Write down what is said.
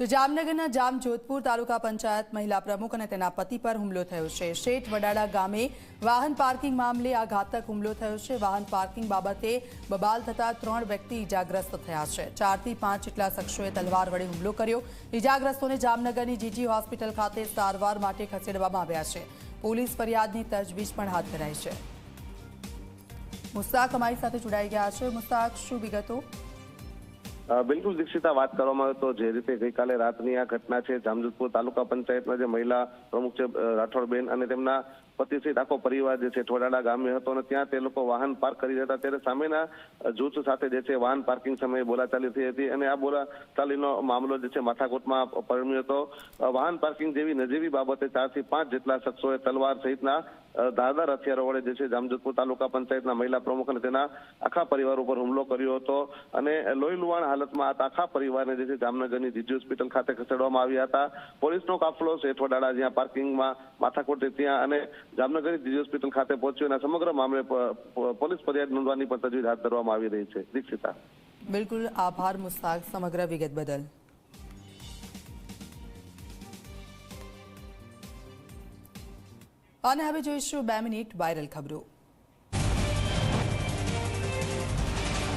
તો જામનગરના જામ જોધપુર તાલુકા પંચાયત મહિલા પ્રમુખ અને તેના પતિ પર હુમલો થયો છે. શેઠ વડાડા ગામે વાહન પાર્કિંગ મામલે આ ઘાતક હુમલો થયો છે. વાહન પાર્કિંગ બાબતે બબાલ થતા ત્રણ વ્યક્તિ ઇજાગ્રસ્ત થયા છે. ચારથી પાંચ જેટલા શખ્સોએ તલવાર વડે હુમલો કર્યો. ઇજાગ્રસ્તોને જામનગરની જીજી હોસ્પિટલ ખાતે સારવાર માટે ખસેડવામાં આવ્યા છે. પોલીસ ફરિયાદની તજવીજ પણ હાથ ધરાઈ છે. મુસ્તાક અમારી સાથે જોડાઈ ગયા છે. મુસ્તાક, શું વિગતો? બિલકુલ દીક્ષિતા વાત કરવામાં આવે તો જે રીતે ગઈકાલે રાતની આ ઘટના છે, જામજોધપુર તાલુકા પંચાયતના જે મહિલા પ્રમુખ છે રાઠોડબેન અને તેમના પતિ સહિત આખો પરિવાર જે છે, ઠોડાડા ગામે હતો અને ત્યાં તે લોકો વાહન પાર્ક કરી રહ્યા હતા. ત્યારે સામેના જૂથ સાથે જે છે, વાહન પાર્કિંગ સમયે બોલાચાલી થઈ હતી અને આ બોલાચાલીનો મામલો જે છે, માથાકૂટમાં પરમ્યો હતો. વાહન પાર્કિંગ જેવી નજીવી બાબતે ચારથી પાંચ જેટલા શખ્સોએ તલવાર સહિતના ધારદાર હથિયારો વડે જે છે, જામજોધપુર તાલુકા પંચાયતના મહિલા પ્રમુખ અને તેના આખા પરિવાર ઉપર હુમલો કર્યો હતો. અને લોહી લુહાણ હાલતમાં આ આખા પરિવારને જે જામનગરની જીજી હોસ્પિટલ ખાતે ખસેડવામાં આવ્યા હતા. પોલીસનો કાફલો શેઠવડાળા જ્યાં પાર્કિંગમાં માથાકોટે ત્યાં અને જામનગરની જીજી હોસ્પિટલ ખાતે પહોંચ્યો. અને સમગ્ર મામલે પોલીસ ફરિયાદ નોંધવાની પણ તજવીજ હાથ ધરવામાં આવી રહી છે. દીક્ષિતા. બિલકુલ આભાર મુસ્તાક સમગ્ર વિગત બદલ. અને હવે જોઈશું બે મિનિટ વાયરલ ખબરો.